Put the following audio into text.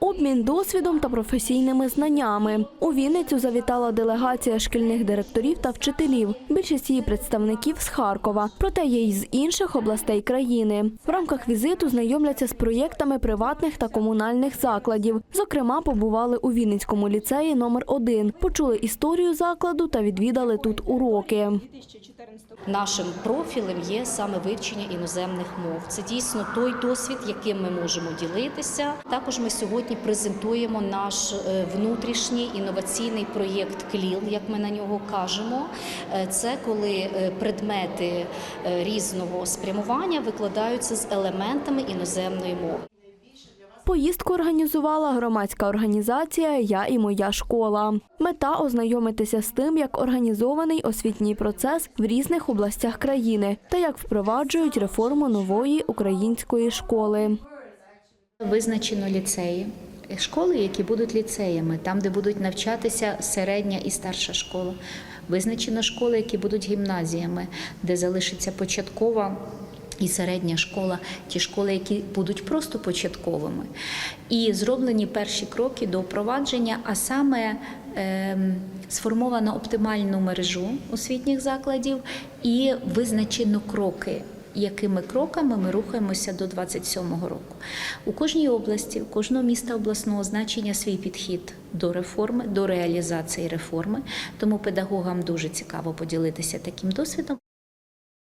Обмін досвідом та професійними знаннями. У Вінницю завітала делегація шкільних директорів та вчителів. Більшість її представників з Харкова, проте є й з інших областей країни. В рамках візиту знайомляться з проєктами приватних та комунальних закладів. Зокрема, побували у Вінницькому ліцеї номер 1 почули історію закладу та відвідали тут уроки. Нашим профілем є саме вивчення іноземних мов. Це дійсно той досвід, яким ми можемо ділитися. Також ми сьогодні презентуємо наш е, внутрішній інноваційний проєкт КЛІЛ, як ми на нього кажемо. Е, Це коли е, предмети різного спрямування викладаються з елементами іноземної мови. Поїздку організувала громадська організація Я і моя школа. Мета ознайомитися з тим, як організований освітній процес в різних областях країни та як впроваджують реформу нової української школи. Визначено ліцеї. Школи, які будуть ліцеями, там, де будуть навчатися середня і старша школа. Визначено школи, які будуть гімназіями, де залишиться початкова і середня школа, ті школи, які будуть просто початковими. І зроблені перші кроки до впровадження, а саме ем, сформовано оптимальну мережу освітніх закладів і визначено кроки якими кроками ми рухаємося до 27-го року. У кожній області, у кожного міста обласного значення свій підхід до реформи, до реалізації реформи. Тому педагогам дуже цікаво поділитися таким досвідом.